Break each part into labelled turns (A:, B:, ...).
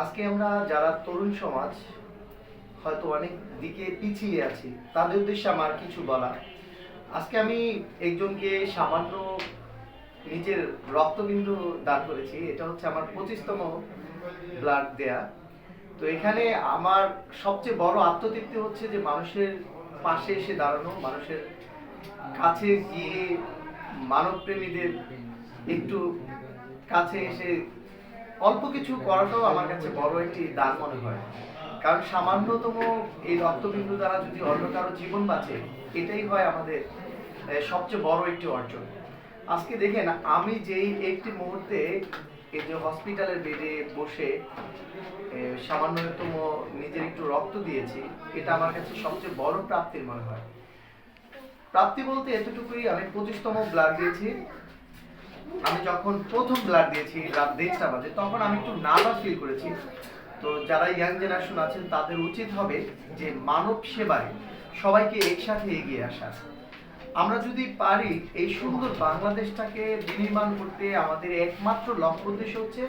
A: আজকে আমরা যারা তরুণ সমাজ, হয়তো অনেক দিকে পিছিয়ে আছি, তাদের উদ্দেশ্যে আমার কিছু বলা আজকে আমি একজনকে সামান্য নিজের রক্তবিন্দু দান করেছি, এটা হচ্ছে আমার পঁচিশতম ব্লাড দেয়া। তো এখানে আমার সবচেয়ে বড় আত্মতৃপ্তি হচ্ছে যে মানুষের পাশে এসে দাঁড়ানো, মানুষের কাছে গিয়ে মানবপ্রেমীদের একটু কাছে এসে অল্প কিছু করাটাও আমার কাছে বড় একটি দান মনে হয়। কারণ সামান্যতম এই রক্তবিন্দু দ্বারা যদি অন্য কারও জীবন বাঁচে, এটাই হয় আমাদের সবচেয়ে বড় একটি অর্জন। আজকে দেখেন, আমি যেই একটি মুহূর্তে এই যে হসপিটালের বেডে বসে সামান্যতম নিজের একটু রক্ত দিয়েছি, এটা আমার কাছে সবচেয়ে বড় প্রাপ্তির মনে হয়। প্রাপ্তি বলতে এতটুকুই, আমি পঁচিশতম ব্লাড দিয়েছি। আমি যখন প্রথম ব্লাড দিয়েছি রাত দেড়টা বাজে, তখন আমি একটু নার্ভাস ফিল করেছি। তো যারা ইয়াং জেনারেশন আছেন, তাদের উচিত হবে যে মানব সেবায় সবাইকে একসাথে এগিয়ে আসা। আমরা যদি পারি এই সুন্দর বাংলাদেশটাকে বিনির্মাণ করতে, আমাদের একমাত্র লক্ষ্য উদ্দেশ্য হচ্ছে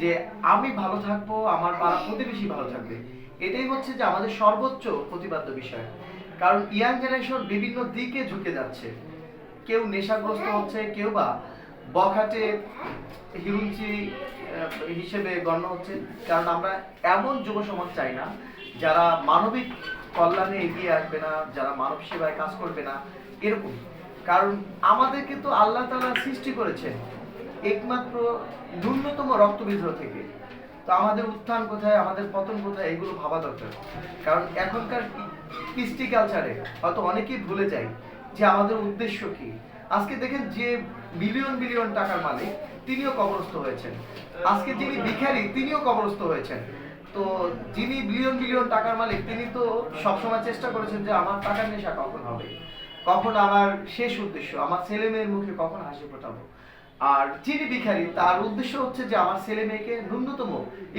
A: যে আমি ভালো থাকব, আমার পাড়া প্রতিবেশী ভালো থাকবে। এটাই হচ্ছে যে আমাদের সর্বোচ্চ প্রতিপাদ্য বিষয়। কারণ ইয়াং জেনারেশন বিভিন্ন দিকে ঝুঁকে যাচ্ছে। কেউ নেশাগ্রস্ত হচ্ছে, কেউ বা বখাটে হিরুঞ্চি হিসেবে গণ্য হচ্ছে। কারণ আমরা এমন যুব সমাজ চাই না, যারা মানবিক কল্যাণে এগিয়ে আসবে না, যারা মানব সেবায় কাজ করবে না, এরকম। কারণ আমাদেরকে তো আল্লাহ তাআলা সৃষ্টি করেছেন একমাত্র ন্যূনতম রক্তবিদ্রোহ থেকে। তো আমাদের উত্থান কোথায়, আমাদের পতন কোথায়, এগুলো ভাবা দরকার। কারণ এখনকার কৃষ্টি কালচারে হয়তো অনেকেই ভুলে যায় যে আমাদের উদ্দেশ্য কি। আজকে দেখেন যে বিলিয়ন বিলিয়ন টাকার মালিক, তিনিও কবরস্থ হয়েছেন। আজকে যিনি ভিখারি, তিনিও কবরস্থ হয়েছেন। তো যিনি বিলিয়ন বিলিয়ন টাকার মালিক, তিনি তো সবসময় চেষ্টা করেছেন যে আমার টাকার নেশা কখন হবে? কখন আমার শেষ উদ্দেশ্য, আমার ছেলে মেয়ের মুখে কখন হাসি ফোটাবো? আর যিনি ভিখারি, তার উদ্দেশ্য হচ্ছে যে আমার ছেলে মেয়েকে ন্যূনতম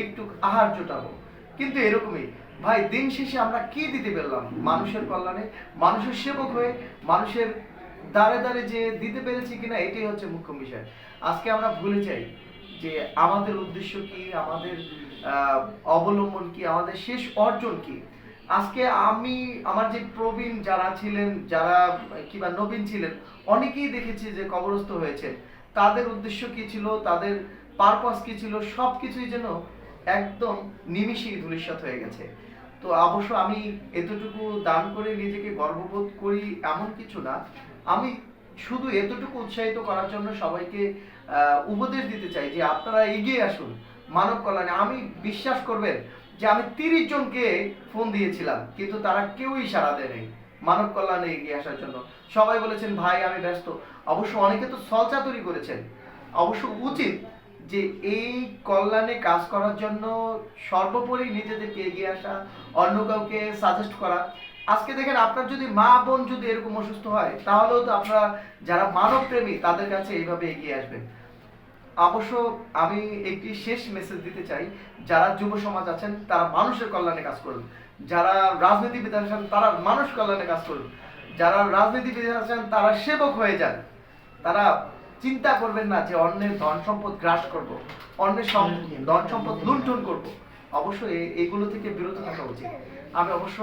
A: একটু আহার জোটাবো। কিন্তু এরকমই, ভাই, দিন শেষে আমরা কি দিতে পারলাম? মানুষের কল্যাণে, মানুষের সেবক হয়ে, মানুষের দাঁড়ে দাঁড়ে যে দিতে পেরেছি কিনা, এটাই হচ্ছে মুখ্য বিষয়। আজকে আমরা ভুলে যাই যে আমাদের উদ্দেশ্য কি, আমাদের অবলম্বন কি, আমাদের শেষ অর্জন কি। আজকে আমি, আমার যে প্রবীণ যারা ছিলেন, যারা কিংবা নবীন ছিলেন, অনেকেই দেখেছি যে কবরস্থ হয়েছে তাদের উদ্দেশ্য কি ছিল, তাদের পারপাস কি ছিল সব কিছুই যেন একদম নিমিষেই ধূলিসাৎ হয়ে গেছে। তো অবশ্য আমি এতটুকু দান করে নিজেকে গর্ববোধ করি এমন কিছু না আমি শুধু এতটুকু উৎসাহিত করার জন্য সবাইকে উপদেশ দিতে চাই যে আপনারা এগিয়ে আসুন মানব কল্যাণে। আমি বিশ্বাস করবেন যে আমি তিরিশ জনকে ফোন দিয়েছিলাম, কিন্তু তারা কেউই সাড়া দেয় নাই মানব কল্যাণে এগিয়ে আসার জন্য। সবাই বলেছেন, ভাই, আমি ব্যস্ত। অবশ্য অনেকে তো সলচাতুরি করেছেন। অবশ্য উচিত যে এই কল্যাণে কাজ করার জন্য সর্বোপরি নিজেদেরকে এগিয়ে আসা, অন্য কাউকে সাজেস্ট করা। আজকে দেখেন আপনার যদি মা বোন যদি এরকম অসুস্থ হয়, তাহলেও তো আপনারা যারা মানব প্রেমী তাদের কাছে এইভাবে এগিয়ে আসবেন। অবশ্য আমি একটি শেষ মেসেজ দিতে চাই, যারা যুব সমাজ আছেন, তারা মানুষের কল্যাণে কাজ করুন। যারা রাজনীতিবিদ আছেন, তারা মানুষ কল্যাণে কাজ করুন। যারা রাজনীতিবিদ আছেন, তারা সেবক হয়ে যান। তারা চিন্তা করবেন না যে অন্যের ধন সম্পদ গ্রাস করব, অন্যের ধন সম্পদ লুণ্ঠন করব। অবশ্যই এগুলো থেকে বিরত থাকা উচিত। আমি অবশ্য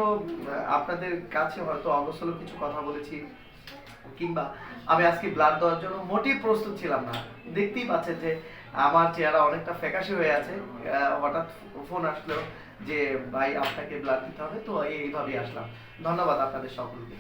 A: আপনাদের কাছে হয়তো অবসল কিছু কথা বলেছি, কিংবা আমি আজকে ব্লাড দেওয়ার জন্য মোটেই প্রস্তুত ছিলাম না। দেখতেই পাচ্ছেন যে আমার চেহারা অনেকটা ফ্যাকাশে হয়ে আছে। হঠাৎ ফোন আসলো যে, ভাই, আপনাকে ব্লাড দিতে হবে। তো এইভাবেই আসলাম। ধন্যবাদ আপনাদের সকলকে।